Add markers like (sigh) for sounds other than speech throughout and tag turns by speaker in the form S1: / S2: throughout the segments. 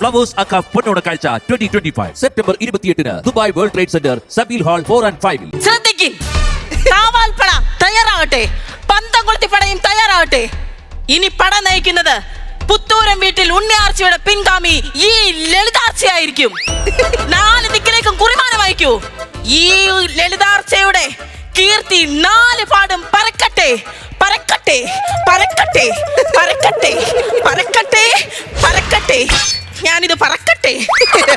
S1: Flowers അക്ക പൊന്നോണ കാഴ്ച ട്വന്റി ട്വന്റി ഫൈവ് സെപ്റ്റംബർ ഇരുപത്തിയെട്ടിന് Dubai World Trade Centre Zabeel Hall four and ഫൈവിൽ
S2: ശ്രദ്ധിക്കും. കാവാൽപ്പട തയ്യാറാവട്ടെ. പന്തം കൊളുത്തി പടയും തയ്യാറാവട്ടെ. ഇനി പട നയിക്കുന്നത് പുത്തൂരം വീട്ടിൽ ഉണ്ണിയാർച്ചയുടെ പിൻഗാമി ഈ ലളിതാർച്ചയായിരിക്കും. നാല് ദിക്കിലേക്കും കുറിമാനം അയക്കൂ ഈ ലളിതാർച്ചയുടെ കീർത്തി നാല് പാടും. പറക്കട്ടെ പറക്കട്ടെ പരക്കട്ടെ. പരക്കട്ടെ. പരക്കട്ടെ. ഞാനിത് പറക്കട്ടെ?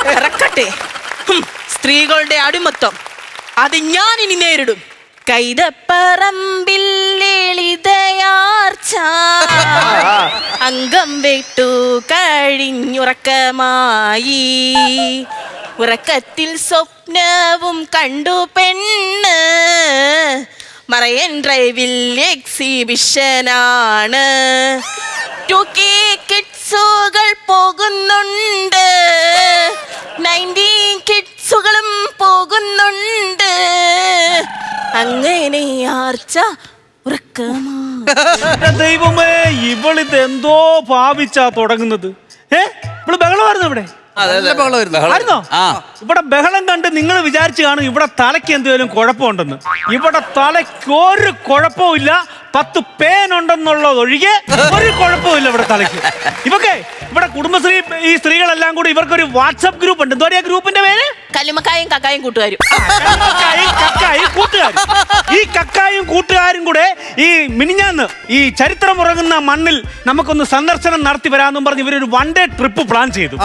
S2: പറക്കട്ടെ. സ്ത്രീകളുടെ അടിമത്വം അത് ഞാൻ ഇനി നേരിടും. കൈതപ്പറമ്പിൽ അംഗം വിട്ടു കഴിഞ്ഞുറക്കമായി. ഉറക്കത്തിൽ സ്വപ്നവും കണ്ടു പെണ്ണ്. മറയൻ ഡ്രൈവിൽ എക്സിബിഷനാണ് ടു കെ കിഡ്സുകൾ പോകുന്നുണ്ട്. നയന്റീൻ കിഡ്സുകളും പോകുന്നുണ്ട്. അങ്ങനെ ആർച്ച ഉറക്കമാ.
S3: ദൈവമേ ഇവളിത് എന്തോ ഭാവിച്ചാ തുടങ്ങുന്നത്. ഏ? ഇവൾ ബഹളമായിരുന്നു ഇവിടെ? ആയിരുന്നോ? ഇവിടെ ബഹളം കണ്ട് നിങ്ങൾ വിചാരിച്ചു കാണും ഇവിടെ തലയ്ക്ക് എന്തെങ്കിലും കുഴപ്പമുണ്ടെന്ന്. ഇവിടെ തലയ്ക്ക് ഒരു കുഴപ്പവും ഇല്ല. പത്ത് പേനുണ്ടെന്നുള്ളത് ഒഴികെ ഒരു കുഴപ്പമില്ല ഇവിടെ തലയ്ക്ക്. ഇവക്കെ ഇവിടെ കുടുംബശ്രീ ഈ സ്ത്രീകളെല്ലാം കൂടി ഇവർക്കൊരു വാട്സപ്പ് ഗ്രൂപ്പ് ഉണ്ട് എന്തോ ഗ്രൂപ്പിന്റെ പേര്?
S2: കല്ലുമക്കായും കക്കായും കൂട്ടുകാരും.
S3: കക്കായും കക്കായും കൂട്ടുകാരും. ഈ കക്കായും കൂട്ടുകാരും കൂടെ ഈ മിനിഞ്ഞാന്ന് ഈ ചരിത്രം ഉറങ്ങുന്ന മണ്ണിൽ നമുക്കൊന്ന് സന്ദർശനം നടത്തി വരാമെന്നും പറഞ്ഞ് ഇവരൊരു വൺ ഡേ ട്രിപ്പ് പ്ലാൻ ചെയ്തു.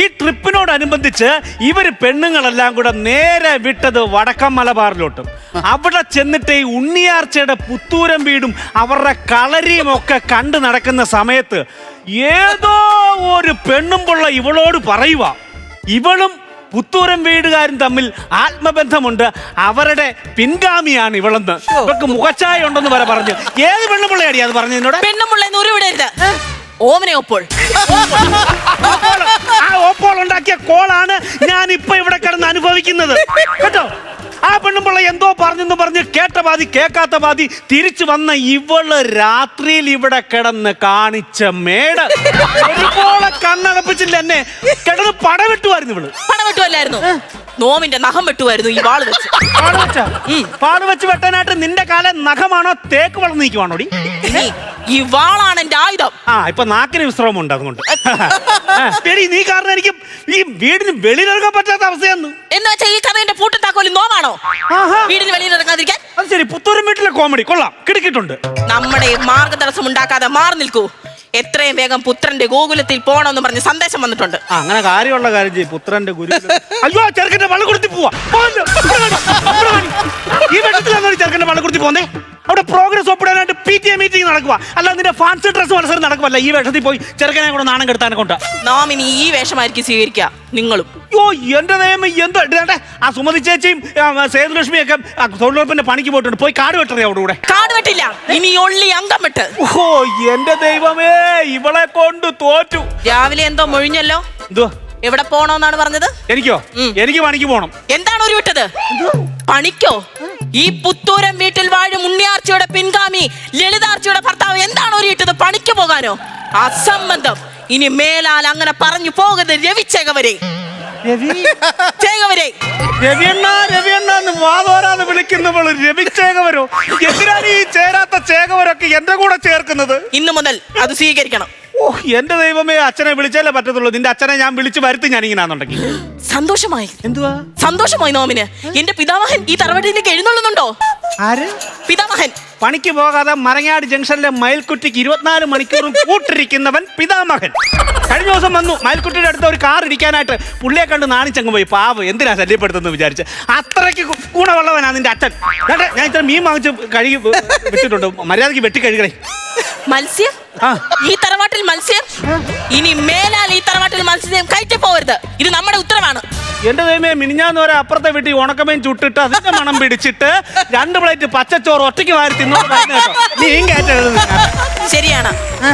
S3: ഈ ട്രിപ്പിനോടനുബന്ധിച്ച് ഇവർ പെണ്ണുങ്ങളെല്ലാം കൂടെ നേരെ വിട്ടത് വടക്കം മലബാറിലോട്ട്. അവിടെ ചെന്നിട്ട് ഈ ഉണ്ണിയാർച്ചയുടെ പുത്തൂരം വീടും അവരുടെ കളരിയും ഒക്കെ കണ്ടു നടക്കുന്ന സമയത്ത് ഏതോ ഒരു പെണ്ണും പിള്ള ഇവളോട് പറയുക ഇവളും പുത്തൂരം വീടുകാരും തമ്മിൽ ആത്മബന്ധമുണ്ട്. അവരുടെ പിൻഗാമിയാണ് ഇവളെന്ന്. ഇവർക്ക് മുഖച്ചായ ഉണ്ടെന്ന് വരെ പറഞ്ഞു. ഏത് പെണ്ണുപിള്ളയാടി അത് പറഞ്ഞു എന്നോട്
S2: പെണ്ണുമുള്ളെന്ന് ഉരുവിടരുത് ഓമനെ ഒപ്പോൾ.
S3: ആ ഓപ്പോൾ ഉണ്ടാക്കിയ കോളാണ് ഞാൻ ഇപ്പൊ ഇവിടെ കിടന്ന് അനുഭവിക്കുന്നത്. കേട്ടോ? ആ പെണ്ണുമ്പിള്ള എന്തോ പറഞ്ഞെന്ന് പറഞ്ഞ് കേട്ട പാതി കേൾക്കാത്ത പാതി തിരിച്ചു വന്ന ഇവൾ രാത്രിയിൽ ഇവിടെ കിടന്ന് കാണിച്ച മേട് ഒരുപോലെ കണ്ണടപ്പിച്ചില്ല എന്നെ. കിടന്ന് പടവിട്ടുമായിരുന്നു ഇവൾ.
S2: പടവിട്ടു വെട്ടുമല്ലായിരുന്നു നോമിന്റെ നഖം വെട്ടുമായിരുന്നു ഈ വാൾ വെച്ച്.
S3: പാട് വെച്ചാ? പാട് വെച്ച് വെട്ടാനായിട്ട് നിന്റെ കാലം നഖമാണോ തേക്ക് വളർന്നു നിൽക്കുവാണോടി
S2: ഈ വാളാണ് എന്റെ ആയുധം.
S3: ആ ഇപ്പൊ നാക്കിന് വിശ്രമമുണ്ട് അതുകൊണ്ട്. എടി നീ കാരണം എനിക്ക് ഈ വീടിന് വെളിയിലിറങ്ങാൻ പറ്റാത്ത അവസ്ഥയാന്ന്.
S2: എന്ന് വെച്ചാൽ ഈ കഥയുടെ പൂട്ടും താക്കോലും നോമാണോ
S3: ആഹാ.
S2: വീടിന് വെളിയിൽ ഇറങ്ങാതിരിക്കാൻ
S3: അത് ശരി പുത്തൂരും വീട്ടിലെ കോമഡി കൊള്ളാം. കിടക്കിട്ടുണ്ട്
S2: നമ്മുടെ മാർഗതടസ്സം ഉണ്ടാക്കാതെ മാറി നിൽക്കൂ. എത്രയും വേഗം പുത്രന്റെ ഗോകുലത്തിൽ പോണമെന്ന് പറഞ്ഞ് സന്ദേശം വന്നിട്ടുണ്ട്.
S3: ആ അങ്ങനെ കാര്യമുള്ള കാര്യം ചെയ്യും. പുത്രന്റെ ഗുരു അയ്യോ ചെറുക്കന്റെ വള്ളം കൊടുത്തി പോവാ. ഈ വെള്ളത്തിലാണ് ചെറുക്കന്റെ പോന്നേ? അവിടെ പ്രോഗ്രസ് ഒപ്പിടാനായിട്ട് പി ടി എ മീറ്റിംഗ് നടക്കുക അല്ല നിന്റെ ഫാൻസി ഡ്രസ് മത്സരം നടക്കുമല്ല ഈ വേഷത്തിൽ പോയി ചെറുക്കനെ കൂടെ നാണം കെടുത്താനെ കൊണ്ട്.
S2: നാം ഇനി ഈ വേഷമായിരിക്കും സ്വീകരിക്കുക. നിങ്ങളും.
S3: അയ്യോ എന്റെ നിയമം എന്തോ ആ സുമതി ചേച്ചിയും സേതുലക്ഷ്മിയും ഒക്കെ തൊഴിലുറപ്പിന്റെ പണിക്ക് പോയിട്ടുണ്ട്. പോയി കാട് വെട്ടറിയ അവിടെ കൂടെ?
S2: കാട് വെട്ടില്ല. ഇനി ഒള്ളി അംഗം വെട്ട്.
S3: ഓ എന്റെ ദൈവമേ ഇവളെ കൊണ്ട് തോറ്റു.
S2: രാവിലെ എന്തോ മൊഴിഞ്ഞല്ലോ?
S3: എന്തോ
S2: എവിടെ പോണോന്നാണ് പറഞ്ഞത്?
S3: എനിക്കോ? എനിക്ക് പണിക്ക് പോണം.
S2: എന്താണ് ഒരു വിട്ടത്? പണിക്കോ? ഈ പുത്തൂരം വീട്ടിൽ വാഴും ഉണ്ണിയാർച്ചയുടെ പിൻഗാമി ലളിതാർച്ചയുടെ ഭർത്താവ് എന്താണ് ഒരു ഇട്ടത് പണിക്ക് പോകാനോ? അസംബന്ധം. ഇനി മേലാൽ അങ്ങനെ പറഞ്ഞു പോകരുത് രവി ചേകവരെ. ചേകവരെ.
S3: രവിയണ്ണ രവിയണ്ണ വാതോരാന്ന് വിളിക്കുന്നവൾ രവിച്ചേകവരോ എന്തിനാണ് ഈ ചേരാത്ത ചേകവരൊക്കെ എന്റെ കൂടെ ചേർക്കുന്നത്?
S2: ഇന്നു മുതൽ അത് സ്വീകരിക്കണം.
S3: ഓ എന്റെ ദൈവമേ അച്ഛനെ വിളിച്ചാലേ പറ്റത്തുള്ളൂ. നിന്റെ അച്ഛനെ ഞാൻ വിളിച്ച് വരുത്തി ഞാൻ ഇങ്ങനാന്നുണ്ടെങ്കിൽ
S2: സന്തോഷമായി.
S3: എന്തുവാ?
S2: സന്തോഷമായി നോമിന് എന്റെ പിതാമഹൻ ഈ തറവാട്ടിലേക്ക് എഴുന്നള്ളുന്നുണ്ടോ?
S3: ആര്?
S2: പിതാമഹൻ.
S3: പണിക്ക് പോകാതെ മരങ്ങാട് ജംഗ്ഷനിലെ മയിൽക്കുട്ടിക്ക് ഇരുപത്തിനാല് മണിക്കൂറും കൂട്ടിരിക്കുന്നവൻ പിതാമഹൻ. കഴിഞ്ഞ ദിവസം വന്നു. മയിൽക്കുട്ടിയുടെ അടുത്ത് ഒരു കാർ ഇടിക്കാനായിട്ട് പുള്ളിയെ കണ്ട് നാണിച്ചങ്ങ് പോയി. പാവ് എന്തിനാ ശല്യപ്പെടുത്തുന്നത് വിചാരിച്ച്. അത്രയ്ക്ക് ഗുണമുള്ളവനാ നിന്റെ അച്ഛൻ. ഞാൻ ഇത്ര മീൻ വാങ്ങിച്ച് കഴുകി വെച്ചിട്ടുണ്ട് മര്യാദയ്ക്ക് വെട്ടി കഴുകണേ
S2: മത്സ്യം. ഈ തറവാട്ടിൽ മത്സ്യം? ഇനി മേലാൽ ഈ തറവാട്ടിൽ മത്സ്യം കയറ്റി പോവരുത്. ഇത് നമ്മുടെ ഉത്തരവാണ്.
S3: എന്റെ ദൈവമേ മിനിഞ്ഞാന്ന് വരെ അപ്പുറത്തെ വീട്ടിൽ ഉണക്കമേൻ ചുട്ടിട്ട് അതിന്റെ മണം പിടിച്ചിട്ട് രണ്ട് പ്ലേറ്റ് പച്ചച്ചോറ് ഒറ്റയ്ക്ക് വാരി കേട്ടെഴുതുന്നു
S2: ശരിയാണ്.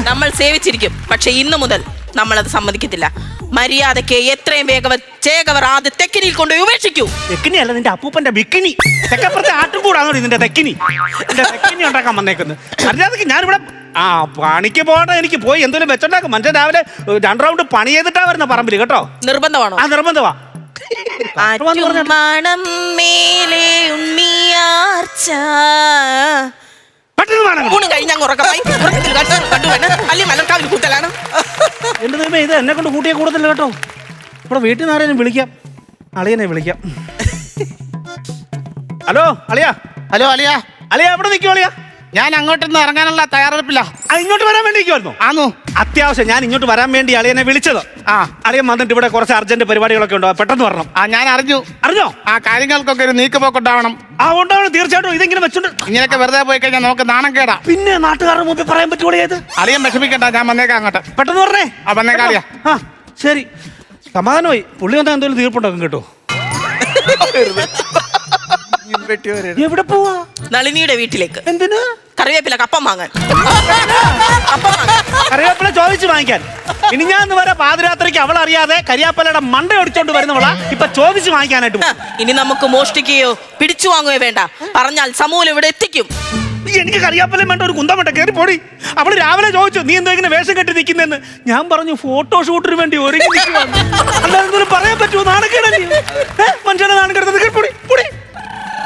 S2: നമ്മൾ സേവിച്ചിരിക്കും. പക്ഷെ ഇന്നു മുതൽ നമ്മൾ അത് സമ്മതിക്കത്തില്ല. മര്യാദയ്ക്ക് എത്രയും വേഗം ചേകവർ ആദ്യ തെക്കിനിയിൽ കൊണ്ട് ഉപേക്ഷിക്കൂ.
S3: തെക്കിനി അല്ല നിന്റെ അപ്പൂപ്പന്റെ ബിക്കിനി. തെക്കപ്പുറത്തെ ആട്ടും കൂടാണോ നിന്റെ തെക്കിനി. നിന്റെ തെക്കിനി ഉണ്ടാക്കാൻ വന്നേക്കുന്നത്. മര്യാദയ്ക്ക് ഞാനിവിടെ ആ പണിക്ക് പോകണ്ട എനിക്ക് പോയി എന്തെങ്കിലും വെച്ചോണ്ടാക്കും. മനുഷ്യൻ രാവിലെ രണ്ട് റൗണ്ട് പണി ചെയ്തിട്ടാ വരുന്ന പറമ്പിൽ കേട്ടോ?
S2: നിർബന്ധമാണോ?
S3: ആ നിർബന്ധമാ.
S2: ആറ്റുമാണം മേലെ ഉണ്ണിയാർച്ച.
S3: പെട്ടെന്ന് വേണം
S2: ഊണും കഴിഞ്ഞ ഉറക്കമായി. ഉറക്കത്തിൽ കണ്ടു കണ്ടു വേണം. അല്ലെങ്കിൽ മലർക്കാവിൽ കൂത്തലാണ്
S3: എന്റെ ദൈവമേ ഇത് എന്നെ കൊണ്ട് കൂട്ടിയ കൂടുതൽ കേട്ടോ. ഇവിടെ വീട്ടിൽ നിന്ന് ആരെയും വിളിക്കാം. അളിയനെ വിളിക്കാം. (laughs) ഹലോ അളിയാ.
S4: ഹലോ അലിയ
S3: അളിയ എവിടെ നിൽക്കും അളിയാ?
S4: ഞാൻ അങ്ങോട്ടൊന്നും ഇറങ്ങാനുള്ള തയ്യാറെടുപ്പില്ല.
S3: ആ, ഇങ്ങോട്ട് വരാൻ വേണ്ടി
S4: ആന്നു.
S3: അത്യാവശ്യം ഞാൻ ഇങ്ങോട്ട് വരാൻ വേണ്ടി അളിയനെ വിളിച്ചത്.
S4: ആ.
S3: അളിയൻ വന്നിട്ട് ഇവിടെ കുറച്ച് അർജന്റ് പരിപാടികളൊക്കെ ഉണ്ടോ. പെട്ടെന്ന് വരണം.
S4: ആ ഞാൻ അറിഞ്ഞു.
S3: അറിഞ്ഞോ?
S4: ആ കാര്യങ്ങൾക്കൊക്കെ ഒരു നീക്കുപോക്കുണ്ടാവണം
S3: ആ ഉണ്ടാവണം. തീർച്ചയായിട്ടും ഇതെങ്കിലും വെച്ചോണ്ട്
S4: ഇങ്ങനെയൊക്കെ വെറുതെ പോയി കഴിഞ്ഞാൽ നമുക്ക് നാണം കേടാ.
S3: പിന്നെ നാട്ടുകാരുടെ മുമ്പിൽ പറയാൻ പറ്റുകൂടെ ഏത്?
S4: അളിയൻ വിഷമിക്കണ്ട ഞാൻ വന്നേക്കാം അങ്ങോട്ട്.
S3: പെട്ടെന്ന് പറഞ്ഞേ
S4: ആ, വന്നേക്കാം, അളിയാ.
S3: ആ ശരി. സമാധാനമായി. പുള്ളി വന്നാൽ എന്തെങ്കിലും തീർപ്പുണ്ടാക്കും കേട്ടോ. എവിടെ പോവാ?
S2: നളിനിയുടെ വീട്ടിലേക്ക്.
S3: എന്തിന്?
S2: കറിവേപ്പില കപ്പം വാങ്ങാൻ. കപ്പം വാങ്ങാൻ
S3: കറിവേപ്പില ചോദിച്ചു വാങ്ങിക്കാൻ. ഇനി ഞാൻ ഇന്ന് വരെ പാതിരാത്രിക്ക് അവൾ അറിയാതെ കരിയാപ്പലയുടെ മണ്ട ഒടിച്ചോണ്ട് വരുന്നവളാ. ഇപ്പൊ ചോദിച്ചു വാങ്ങിക്കാനായിട്ട്
S2: ഇനി നമുക്ക് മോഷ്ടിക്കുകയോ പിടിച്ചു വാങ്ങുകയോ വേണ്ട. പറഞ്ഞാൽ സമൂലം ഇവിടെ എത്തിക്കും.
S3: എനിക്ക് കറിയാപ്പലം വേണ്ട ഒരു കുന്തം വേണ്ട കയറി പോടി. അവൾ രാവിലെ ചോദിച്ചു നീ എന്തോ ഇങ്ങനെ വേഷം കെട്ടി നിൽക്കുന്നെന്ന്? ഞാൻ പറഞ്ഞു ഫോട്ടോ ഷൂട്ടിന് വേണ്ടി ഒരുങ്ങി. അല്ലാതെ എന്തെങ്കിലും പറയാൻ പറ്റുമോ നാണക്കേടല്ലേ ഏ? മനുഷ്യനെ നാണക്കെടുത്തത് കയറി പൊടി പോടി.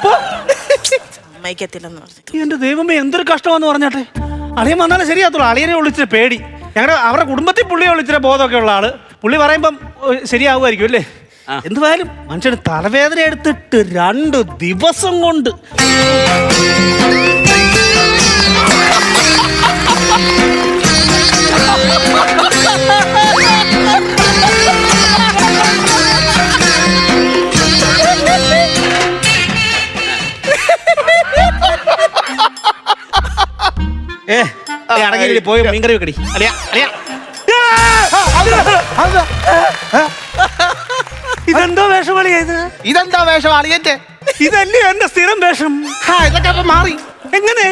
S2: പറഞ്ഞു.
S3: എന്റെ ദൈവമേ എന്തൊരു കഷ്ടമാന്ന് പറഞ്ഞാട്ടെ? അളിയൻ വന്നാലും ശരിയാത്തുള്ളൂ അളിയനെ വിളിച്ചിട്ട് പേടി. ഞങ്ങളുടെ അവരുടെ കുടുംബത്തിൽ പുള്ളിയെ വിളിച്ചിട്ട് ബോധമൊക്കെ ഉള്ള ആൾ. പുള്ളി പറയുമ്പം ശരിയാവുമായിരിക്കും അല്ലേ? എന്തുവായാലും മനുഷ്യന് തലവേദന എടുത്തിട്ട് രണ്ട് ദിവസം കൊണ്ട്. (laughs) ഏ അടങ്ങി പോയി മീൻകറി വെക്കടി.
S4: അളിയ അളിയ
S3: ഇതെന്തോ വേഷം ഇത്?
S4: ഇതെന്താ വേഷം അളിയന്റെ
S3: ഇതല്ലേ എന്റെ സ്ഥിരം വേഷം.
S4: ഇതൊക്കെ മാറി.
S3: എങ്ങനെ?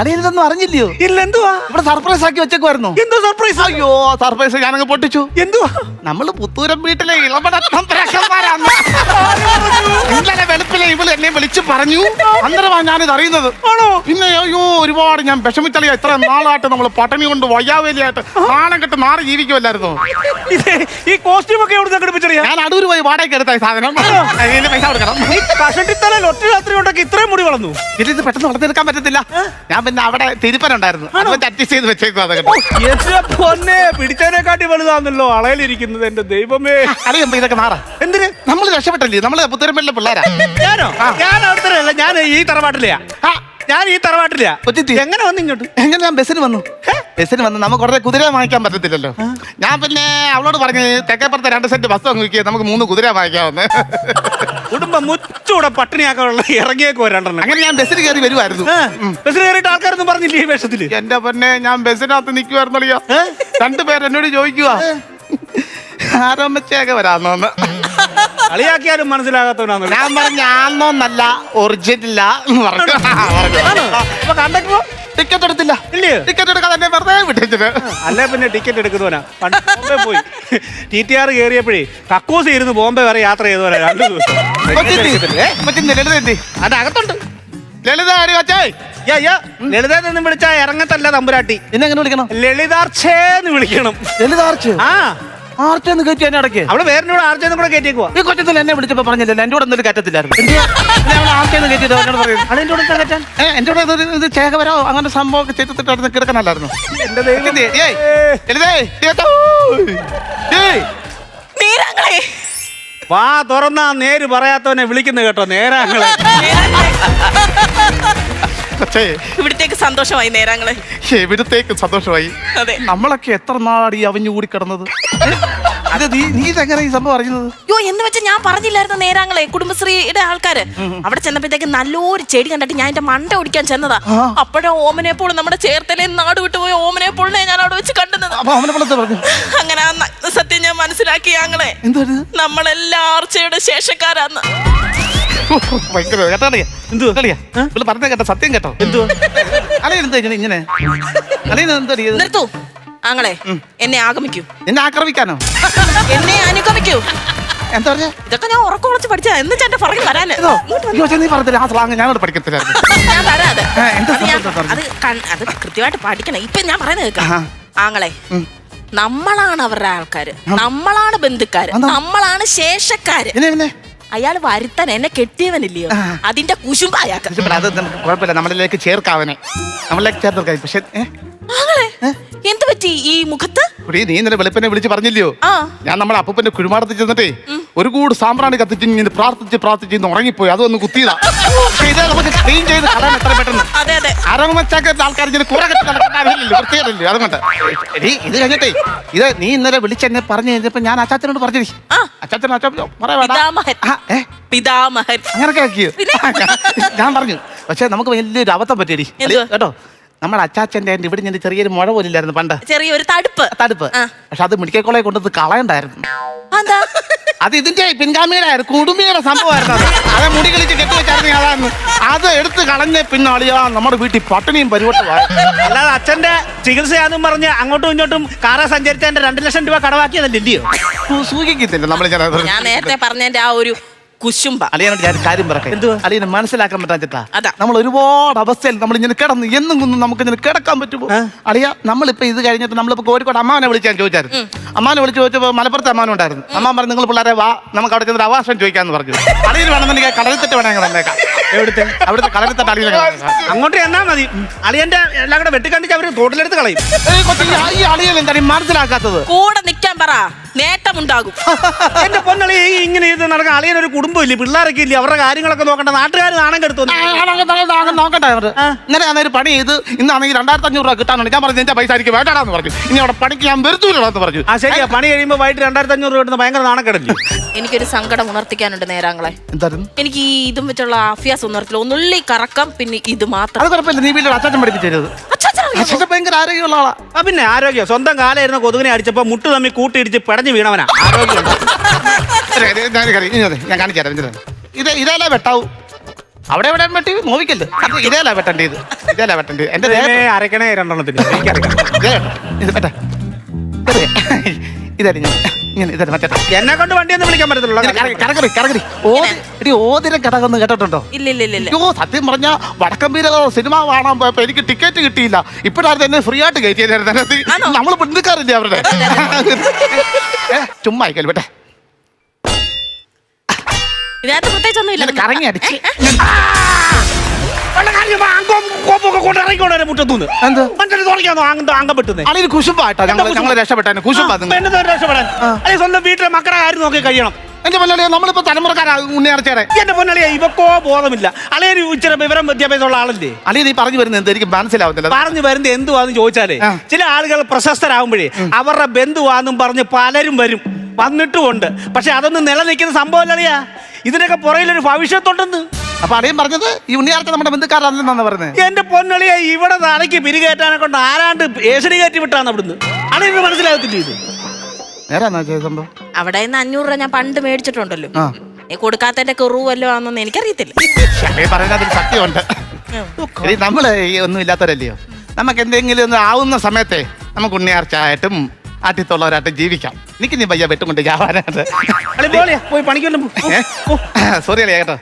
S4: ഇതൊന്നും അറിഞ്ഞില്ലയോ?
S3: ഇല്ല എന്തുവാ?
S4: ഇവിടെ സർപ്രൈസ് ആക്കി വെച്ചേക്കുമായിരുന്നു
S3: എന്തോ സർപ്രൈസ്
S4: അയ്യോ സർപ്രൈസ് ഞാനങ്ങ് പൊട്ടിച്ചു.
S3: എന്തുവാ?
S4: നമ്മൾ പുത്തൂരം വീട്ടിലെ ഇളപടത്തം പ്രേക്ഷന്മാരാണ് ഇന്നലെ വെളുപ്പിലെ ഇവൾ എന്നെ വിളിച്ചു പറഞ്ഞു അന്നേരമാ ഞാനിത് അറിയുന്നത്.
S3: ആണോ?
S4: പിന്നെ അയ്യോ ഒരുപാട് ഞാൻ വിഷമിച്ചളിയ ഇത്ര നാളായിട്ട് നമ്മൾ പട്ടണി കൊണ്ട് വയ്യാവേലിയായിട്ട് നാണം കെട്ട് നാളെ ജീവിക്കുമല്ലായിരുന്നു
S3: ഈ കോസ്റ്റ്യൂം ഒക്കെ എവിടെ സംഘടിപ്പിച്ചറിയാ
S4: ഞാൻ അടൂര് പോയി വാടകയ്ക്ക് എടുത്ത ഈ സാധനം. പൈസ കൊടുക്കണം.
S3: ഈ കഷണ്ടിത്തലയിൽ ഒറ്റ രാത്രി കൊണ്ടൊക്കെ ഇത്രയും മുടി വളർന്നു.
S4: ഇത് പെട്ടെന്ന് വളർത്തിയെടുക്കാൻ പറ്റത്തില്ല. ഞാൻ പിന്നെ അവിടെ തിരുപ്പനുണ്ടായിരുന്നു. അഡ്ജസ്റ്റ് ചെയ്ത് വെച്ചേക്കും അതൊക്കെ.
S3: എന്റെ പൊന്നെ പിടിച്ചതിനെക്കാട്ടി വലുതാന്നല്ലോ അളയിലിരിക്കുന്നത് എന്റെ ദൈവമേ.
S4: അറിയുമ്പോ ഇതൊക്കെ മാറാം.
S3: എന്തിന്?
S4: നമ്മൾ രക്ഷപ്പെട്ടല്ലേ? നമ്മൾ പുത്തരമ്പള്ളിലെ പിള്ളേരാ.
S3: ഞാനോ? ഞാൻ അവിടുത്തെ ഞാൻ ഈ തറവാട്ടിലെയാ. ഞാൻ ഈ തറവാട്ടിലെയാ. എങ്ങനെ വന്നു ഇങ്ങോട്ട്?
S4: എങ്ങനെ ഞാൻ ബസ്സിന് വന്നു? ബസ്സിന് വന്ന് നമുക്ക് കുറേ കുതിര വാങ്ങിക്കാൻ പറ്റത്തില്ലല്ലോ. ഞാൻ പിന്നെ അവളോട് പറഞ്ഞു തെക്കേപ്പുറത്തെ രണ്ട് സെറ്റ് ബസ് വാങ്ങിക്കുക നമുക്ക് മൂന്ന് കുതിര വാങ്ങിക്കാമെന്ന്.
S3: കുടുംബം മുച്ചൂടെ പട്ടിണിയാക്കാനുള്ള ഇറങ്ങിയേക്ക് വരണ്ടെണ്ണം
S4: അങ്ങനെ ഞാൻ ബസ്സിന് കയറി വരുമായിരുന്നു
S3: ബസ്സിൽ കയറിയിട്ട് ആൾക്കാരൊന്നും പറഞ്ഞില്ലേ ഈ വേഷത്തിൽ?
S4: എന്റെ പൊന്നെ ഞാൻ ബസ്സിനകത്ത് നിൽക്കുമായിരുന്നല്ലോ
S3: രണ്ടു
S4: രണ്ടുപേർ എന്നോട് ചോദിക്കുക ആരോമച്ചയൊക്കെ വരാന്നോന്ന്
S3: കളിയാക്കിയാലും മനസ്സിലാകാത്തവനാണല്ലോ
S4: ഞാൻ പറഞ്ഞ ആന്നോന്നല്ല ഒറിജിനല്ല പറഞ്ഞു.
S3: കണ്ടപ്പോ
S4: ടിക്കറ്റ് എടുത്തില്ല.
S3: ഇല്ലേ?
S4: ടിക്കറ്റ് എടുക്കാതെ എന്നെ വെറുതെ വിട്ടിട്ട്
S3: അല്ല പിന്നെ ടിക്കറ്റ് എടുക്കുന്നവനാ. പണ്ട് ബോംബെ പോയി. ടി ടി ആർ കയറിയപ്പോഴേ കക്കൂസ് ഇരുന്ന് ബോംബെ വരെ യാത്ര ചെയ്തവരാ രണ്ടു ദിവസം?
S4: ലളിത എന്തി
S3: അത് അകത്തുണ്ട്
S4: ലളിത ആര്
S3: ലളിത വിളിച്ചാ ഇറങ്ങത്തല്ല തമ്പുരാട്ടി.
S4: എന്നെ എങ്ങനെ വിളിക്കണം?
S3: ലളിതാർച്ചേന്ന് വിളിക്കണം.
S4: ലളിതാർച്ച?
S3: ആ.
S4: ആർച്ചെന്ന് കയറ്റി എന്നെ അടക്കേ
S3: അവിടെ വേറെ ആർച്ചെന്ന് കൂടെ കയറ്റിയേക്കുവാ
S4: ഈ കൊച്ചത്തിൽ എന്നെ വിളിച്ചപ്പോ പറഞ്ഞില്ലല്ലോ എന്റെ കൂടെ ഒന്നും കയറ്റത്തില്ലായിരുന്നു. ആർച്ചെന്ന് കയറ്റിയത് എന്നോട് പറയും
S3: അവളെന്റെ കൂടെ എന്താ കയറ്റാൻ?
S4: എന്റെ കൂടെ ഇത് ചേകവരോ? അങ്ങനെ സംഭവം ഒക്കെ ചെയ്തിട്ടായിരുന്നു കിടക്കണല്ലായിരുന്നു
S3: എന്റെ ദൈവം വാ തുറന്നാ നേര് പറയാത്തവനെ വിളിക്കുന്നു കേട്ടോ നേരാങ്ങളെ
S2: ഇവിടത്തേക്ക് സന്തോഷമായി നേരങ്ങളെ
S4: എവിടത്തേക്ക് സന്തോഷമായി.
S2: അതെ.
S4: നമ്മളൊക്കെ എത്ര നാളാടി അവഞ്ഞു കൂടി കിടന്നത് നീ നീ ഇതെങ്ങനെ ഈ സംഭവം അറിയുന്നത്
S2: അയ്യോ എന്ന് വെച്ചാൽ ഞാൻ പറഞ്ഞില്ലായിരുന്നു നേരാങ്ങളെ കുടുംബശ്രീയുടെ ആൾക്കാര്. അവിടെ ചെന്നപ്പോഴത്തേക്ക് നല്ലൊരു ചെടി കണ്ടിട്ട് ഞാൻ എന്റെ മണ്ട ഓടിക്കാൻ ചെന്നതാ. അപ്പോഴാ ഓമനേപ്പോൾ നമ്മുടെ ചേർത്തലേ നാട് വിട്ടുപോയ ഓമനേപ്പോളിനെ ഞാൻ അവിടെ വെച്ച്
S4: കണ്ടത്.
S2: അങ്ങനെ സത്യം ഞാൻ മനസ്സിലാക്കി ഞങ്ങളെ നമ്മളെല്ലാ ആർച്ചയുടെ ശേഷക്കാരാന്ന്.
S4: ഭയങ്കര കേട്ടാളിയാ
S3: എന്തുവാ?
S4: കളിയാ ഇവിടെ പറഞ്ഞ കേട്ടോ സത്യം കേട്ടോ.
S3: എന്തുവാ?
S4: അലയെന്താ എന്താ ഇങ്ങനെ ഇങ്ങനെ?
S2: ആങ്ങളെ എന്നെ ആഗമിക്കൂ.
S4: എന്നെ ആക്രമിക്കാനോ?
S2: എന്നെ അനുഗമിക്കൂ.
S4: എന്താ പറഞ്ഞേ?
S2: ഇതൊക്കെ ഞാൻ ഉറക്കം വിളിച്ച് പഠിച്ച. എന്ന് ചേട്ടൻ പറഞ്ഞു വരാന്?
S4: ഇതോ
S2: ഇങ്ങോട്ട് വന്നോ.
S4: അയ്യോ, ചേച്ചി, നീ പറഞ്ഞില്ല ആ സ്ലാങ് ഞാനോട് പഠിക്കത്തില്ലായിരുന്നു.
S2: ഞാൻ വരാം അത്. അത് കൃത്യമായിട്ട് പഠിക്കണം. ഇപ്പൊ ഞാൻ പറയുന്നത് കേൾക്കാം. ആങ്ങളെ നമ്മളാണ് അവരുടെ ആൾക്കാര്. നമ്മളാണ് ബന്ധുക്കാര്. നമ്മളാണ് ശേഷക്കാര്. അയാൾ വരുത്താൻ എന്നെ കെട്ടിയവനില്ലയോ? അതിന്റെ കുശുമ്പ അയാൾക്ക്.
S4: പക്ഷെ അത് നമുക്ക് കുഴപ്പമില്ല. നമ്മളിലേക്ക് ചേർക്കാവനെ. നമ്മളിലേക്ക് ചേർത്ത് പക്ഷെ
S2: എന്ത് പറ്റി ഈ മുഖത്ത്?
S4: നീ ഇന്നലെ വെളുപ്പിനെ വിളിച്ച് പറഞ്ഞില്ലയോ? ഞാൻ നമ്മുടെ അപ്പൂപ്പന്റെ കുഴിമാടത്തിൽ ചെന്നിട്ടേ ഒരു കൂട് സാമ്പ്രാണി കത്തിച്ച് ഇങ്ങനെ പ്രാർത്ഥിച്ച് പ്രാർത്ഥിച്ച് ഇന്ന് ഉറങ്ങിപ്പോയി. അതൊന്ന് കുത്തിയതാ. ഇത് നമുക്ക് ക്ലീൻ ചെയ്ത് കളയാൻ എത്ര പെട്ടെന്ന്.
S2: അതെ അതെ.
S4: ആരോഗ്യമച്ചാക്ക ആൾക്കാർ ഇങ്ങനെ കുറെ കെട്ടി നടക്കണ്ടാവില്ലല്ലോ വൃത്തിയല്ലോ അതുകൊണ്ട് എടീ ഇത് കഴിഞ്ഞിട്ടേ ഇത് നീ ഇന്നലെ വിളിച്ചെന്നെ പറഞ്ഞു കഴിഞ്ഞപ്പോ ഞാൻ അച്ചാച്ചനോട് പറഞ്ഞു. അച്ചാച്ചൻ പറയാ
S2: പിതാമഹൻ.
S4: അങ്ങനൊക്കെ ആക്കിയോ? ഞാൻ പറഞ്ഞു. പക്ഷെ നമുക്ക് വലിയൊരു അബദ്ധം പറ്റിയടി. കേട്ടോ? നമ്മുടെ അച്ചാച്ചന്റെ ഇവിടെ ഞാൻ ചെറിയൊരു മുഴ പോലില്ലായിരുന്നു പണ്ട്.
S2: ചെറിയൊരു തടുപ്പ്.
S4: തടുപ്പ്. പക്ഷെ അത് മെഡിക്കൽ കോളേജ് കൊണ്ടത് കളയണ്ടായിരുന്നു. അത് ഇതിന്റെ പിൻഗാമിയുടെ കുടുംബിയുടെ സംഭവമായിരുന്നു അത്. അത് മുടി കളിച്ച് കെട്ടിവെച്ചായിരുന്നു അതാണ് അത് എടുത്ത് കളഞ്ഞ പിന്നെ അളിയാ നമ്മുടെ വീട്ടിൽ പട്ടിണിയും പരിവട്ടമായി
S3: അല്ലാതെ അച്ഛന്റെ ചികിത്സയാന്നും പറഞ്ഞ് അങ്ങോട്ടും ഇങ്ങോട്ടും കാറെ സഞ്ചരിച്ചതിന്റെ രണ്ട് ലക്ഷം രൂപ കടവാക്കിയതല്ലേ
S4: സൂചിക്കത്തില്ല നമ്മൾ
S2: ഞാൻ നേരത്തെ പറഞ്ഞതിന്റെ ആ ഒരു കുശുമ്പ
S4: അളിയനോട് ഞാൻ കാര്യം പറയട്ടെ?
S3: എന്തുവാ?
S4: അളിയനെ മനസ്സിലാക്കാൻ പറ്റാച്ചിട്ടാ
S2: അതാ.
S4: നമ്മൾ ഒരുപാട് അവസ്ഥയിൽ നമ്മൾ ഇങ്ങനെ കിടന്ന് എന്നും കുന്നും നമുക്ക് ഇങ്ങനെ കിടക്കാൻ പറ്റുമോ?
S3: ആ.
S4: അളിയ നമ്മളിപ്പോ ഇത് കഴിഞ്ഞിട്ട് നമ്മളിപ്പോ കോഴിക്കോട് അമ്മാവനെ വിളിക്കാൻ ചോദിച്ചായിരുന്നു. അമ്മാനെ വിളിച്ച് ചോദിച്ചപ്പോ മലപ്പുറത്ത് അമ്മാനും ഉണ്ടായിരുന്നു. അമ്മാൻ പറഞ്ഞു നിങ്ങൾ പിള്ളേരെ വാ നമുക്ക് അവിടെ ചെന്നൊരു അവാസം ചോദിക്കാന്ന് പറഞ്ഞു. അളിയന് വേണമെന്നുണ്ടെങ്കിൽ കടലിത്തെട്ട് വേണമെങ്കിൽ തന്നേക്കാം
S3: എവിടുത്തെ?
S4: അവിടുത്തെ കടലിത്തെട്ട് അളിയനെ.
S3: അങ്ങോട്ട് എന്നാ മതി. അളിയന്റെ എല്ലാം കൂടെ വെട്ടിക്കണ്ടിച്ച് അവർ തോട്ടിലെടുത്ത് കളയും.
S4: ഈ അളിയൻ എന്താണ് മനസ്സിലാക്കാത്തത്?
S2: കൂടെ നിൽക്കാൻ പറ. നേട്ടമുണ്ടാകും. (laughs)
S3: എന്റെ പൊന്നളി ഇങ്ങനെ ഇത് നടക്കാൻ അളിയൻ ഒരു കുടുംബം ഇല്ലേ പിള്ളേരൊക്കെ ഇല്ലേ? അവരുടെ കാര്യങ്ങളൊക്കെ നോക്കണ്ട. നാട്ടുകാർ നാണം കെടുത്തു
S4: നോക്കട്ടെ അവർ ഇന്നലെ ഞാൻ ഒരു പണി ചെയ്ത് ഇന്നാണെങ്കിൽ രണ്ടായിരത്തി അഞ്ഞൂറ് രൂപ കിട്ടാനുണ്ട്. ഞാൻ പറഞ്ഞു എന്റെ പൈസ എനിക്ക് വേണ്ടാന്ന് പറഞ്ഞു. ഇനി അവിടെ പണിക്ക് ഞാൻ വരുത്തൂലെന്ന് പറഞ്ഞു.
S3: ആ ശരിയാ. പണി കഴിയുമ്പോൾ വൈകിട്ട് രണ്ടായിരത്തി അഞ്ഞൂറ് രൂപ കിട്ടുന്ന ഭയങ്കര നാണക്കെടല്ലേ?
S2: എനിക്കൊരു സങ്കടം ഉണർത്തിക്കാനുണ്ട് നേരാങ്ങളെ
S4: എന്തായിരുന്നു?
S2: എനിക്ക് ഈ ഇതും വെച്ചുള്ള അഭ്യാസം ഒന്നും അറിയത്തില്ല ഒന്നുള്ളി കറക്കം പിന്നെ ഇത് മാത്രം
S4: അത് കുഴപ്പമില്ല നീ വീട്ടിൽ അച്ചാച്ചൻ പഠിപ്പിച്ചു തരുന്നത്
S2: അച്ഛാച്ചനറിയാമോ?
S4: അച്ഛൻ ഭയങ്കര ആരോഗ്യമുള്ള ആളാ
S3: ആ പിന്നെ ആരോഗ്യം സ്വന്തം കാലായിരുന്ന കൊതുകിനെ അടിച്ചപ്പോ മുട്ട് തമ്മി കൂട്ടിയിടിച്ച് പിടഞ്ഞു വീണവനാ ആരോഗ്യം
S4: ഞാൻ കാണിച്ചു. ഇത് ഇതേലാ വെട്ടാവൂ അവിടെ എവിടെ വെട്ടി നോവിക്കല്ലേ ഇതേലാ വെട്ടേണ്ടത് ഇതേലാ വെട്ടേണ്ടത് എന്റെ
S3: അരക്കണേ രണ്ടെണ്ണത്തിന് എനിക്കറിയാം
S4: ഇതേ വെട്ടോ. ഇത് ഇങ്ങനെ ഇതല്ലേ മറ്റേ
S3: എന്നെ കൊണ്ട് വണ്ടിയൊന്നും വിളിക്കാൻ പറ്റത്തില്ല
S4: ഇങ്ങനെ കറ- കറകറി കറകറി ഓതി എടി ഓതിരം കടകൊന്ന് കേട്ടിട്ടുണ്ടോ?
S2: ഇല്ല ഇല്ല ഇല്ല ഇല്ല.
S4: അയ്യോ സത്യം പറഞ്ഞ വടക്കം വീര സിനിമ കാണാൻ പോയപ്പോ എനിക്ക് ടിക്കറ്റ് കിട്ടിയില്ല. എന്നെ ഫ്രീ ആയിട്ട് കയറ്റിയത്
S2: ആണോ?
S4: നമ്മൾ ബന്ധുക്കാറില്ലേ അവരുടെ? ഏ, ചുമ്മാ
S2: ഇതിനകത്ത്
S4: ഇങ്ങനെ
S2: ഇല്ല
S4: കറങ്ങി അടിച്ച്.
S3: വല്ല
S4: ഞങ്ങൾ രക്ഷപ്പെട്ടെ കുശുമ്പാ?
S3: രക്ഷപ്പെടാൻ. സ്വന്തം വീട്ടിലെ മക്കളെ കാര്യം നോക്കി കഴിയണം?
S4: എന്റെ നമ്മളിപ്പോ തലമുറക്കാരാ ഉണ്ണിയറച്ചേരെ
S3: എന്റെ പൊന്നളിയെ ഇവക്കോ ബോധമില്ല. അളയൊരു ഇച്ചിരി വിവരം വിദ്യാഭ്യാസമുള്ള ആളല്ലേ?
S4: അളി നീ പറഞ്ഞു വരുന്നത് എന്ത് എനിക്ക് മനസ്സിലാവുന്നില്ല.
S3: പറഞ്ഞു വരുന്നത് എന്തുവാന്ന് ചോദിച്ചാലേ. ചില ആളുകൾ പ്രശസ്തരാകുമ്പോഴേ അവരുടെ ബന്ധുവാന്നും പറഞ്ഞ് പലരും വരും. വന്നിട്ടുമുണ്ട്. പക്ഷെ അതൊന്നും നിലനിൽക്കുന്ന സംഭവമല്ലറിയാ ഇതിനൊക്കെ പുറകിലൊരു ഭവിഷ്യത്തുണ്ടെന്ന്.
S4: അപ്പൊ അടിയൻ പറഞ്ഞത് ഈ ഉണ്ണിയാർച്ച നമ്മുടെ ബന്ധുക്കാരാണെന്നാണ് പറഞ്ഞത്.
S3: എന്റെ പൊന്നളിയെ ഇവിടെ തലയ്ക്ക് പിരികേറ്റാനെ കൊണ്ട് ആരാണ്ട് ഏഷണി കയറ്റി വിട്ടാന്ന് അവിടുന്ന്. അളിയത് മനസ്സിലാകത്തില്ല ഇത്?
S4: നേരാന്നാ ചെയ്ത സംഭവം?
S2: അവിടെ നിന്ന് അഞ്ഞൂറ് രൂപ ഞാൻ പണ്ട് മേടിച്ചിട്ടുണ്ടല്ലോ.
S4: ആ.
S2: നീ കൊടുക്കാത്തതിന്റെ കെറു വല്ലോ ആണെന്ന് എനിക്കറിയത്തില്ല.
S4: പറയുന്നതിൽ സത്യമുണ്ട്. നമ്മൾ ഈ ഒന്നും ഇല്ലാത്തവരല്ലയോ? നമുക്ക് എന്തെങ്കിലും ഒന്ന് ആവുന്ന സമയത്തെ നമുക്ക് ഉണ്ണിയാർച്ചയായിട്ടും ആട്ടിത്തുള്ളവരായിട്ടും ജീവിക്കാം. എനിക്ക് നീ പയ്യ വെട്ടുകൊണ്ട് ചാവാനായിട്ട്
S3: പോയി പണിക്കൊല്ലും
S4: സോറി അല്ലേ കേട്ടോ.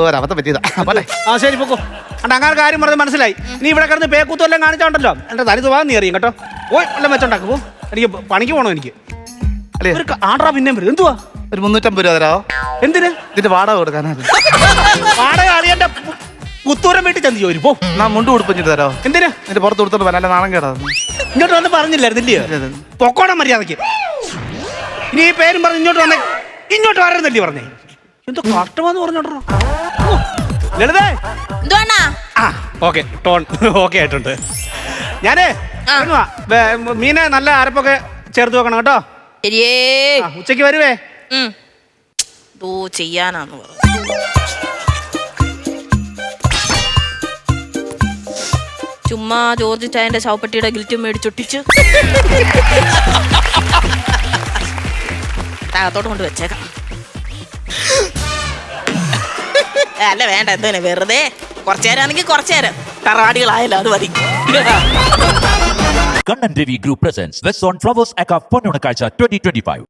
S4: ഒരബദ്ധം പറ്റിയതാ. പോലെ
S3: ആ ശരി പൊക്കോ. അണ്ട് അങ്ങനെ കാര്യം മനസ്സിലായി. നീ ഇവിടെ കിടന്ന് പേക്കൂത്തെല്ലാം കാണിച്ചോണ്ടല്ലോ? എന്റെ തനി സ്വഭാവം നീ അറിയും കേട്ടോ. പോയി എല്ലാം വെച്ചോണ്ടാക്കും പോ. എനിക്ക് പണിക്ക് പോണോ എനിക്ക്?
S4: അല്ലേ
S3: ഒരു ആട്രാ പിന്നെ വരും എന്തുവാ?
S4: ഒരു മുന്നൂറ്റമ്പത് രൂപ തരാമോ
S3: എന്തിന്?
S4: ഇതിന്റെ വാടക കൊടുക്കാനാണ് (laughs)
S3: വാടക പു- പുത്തൂരം വീട്ടിൽ ചെന്ന് ചോദിച്ചു പോ.
S4: നാ മുണ്ട് കൊടുപ്പിച്ചിട്ട് തരാമോ
S3: എന്തിനാ?
S4: നിന്റെ പുറത്ത് കൊടുത്തോണ്ട് വരാൻ നാണം കേടാ
S3: ഇങ്ങോട്ട് വന്ന് പറഞ്ഞില്ലായിരുന്നില്ലയോ പൊക്കോണം മര്യാദയ്ക്ക് ഇനി ഈ പേരും പറഞ്ഞ് ഇങ്ങോട്ട് വന്നേ ഇങ്ങോട്ട് വരരുന്നില്ലേ പറഞ്ഞേ? എന്തോ കഷ്ടമാന്ന് പറഞ്ഞോട്ടോ ലളിതേ.
S2: എന്തുവാണാ
S3: ആ ഓക്കെ ടോൺ. ഓക്കെ ആയിട്ടുണ്ട്. ഞാനേ. മീനെ നല്ല അരപ്പൊക്കെ ചേർത്ത് വെക്കണം കേട്ടോ.
S2: ശരിയേ.
S3: ഉച്ചയ്ക്ക് വരുവേ.
S2: ചെയ്യാനാന്ന് പറഞ്ഞു. ചുമ്മാ ജോർജ് ചായന്റെ ശവപ്പെട്ടിയുടെ ഗിൽറ്റും മേടിച്ചൊട്ടിച്ച് താകത്തോട്ട് കൊണ്ട് വെച്ചേക്കാം. അല്ല വേണ്ട എന്തോനെ വെറുതെ കുറച്ചു നേരം ആണെങ്കിൽ കുറച്ചു നേരം. തറവാടികളായല്ലോ അത് മതി.
S1: Kannan Devi Group presents West on Flowers Aka twenty 2025.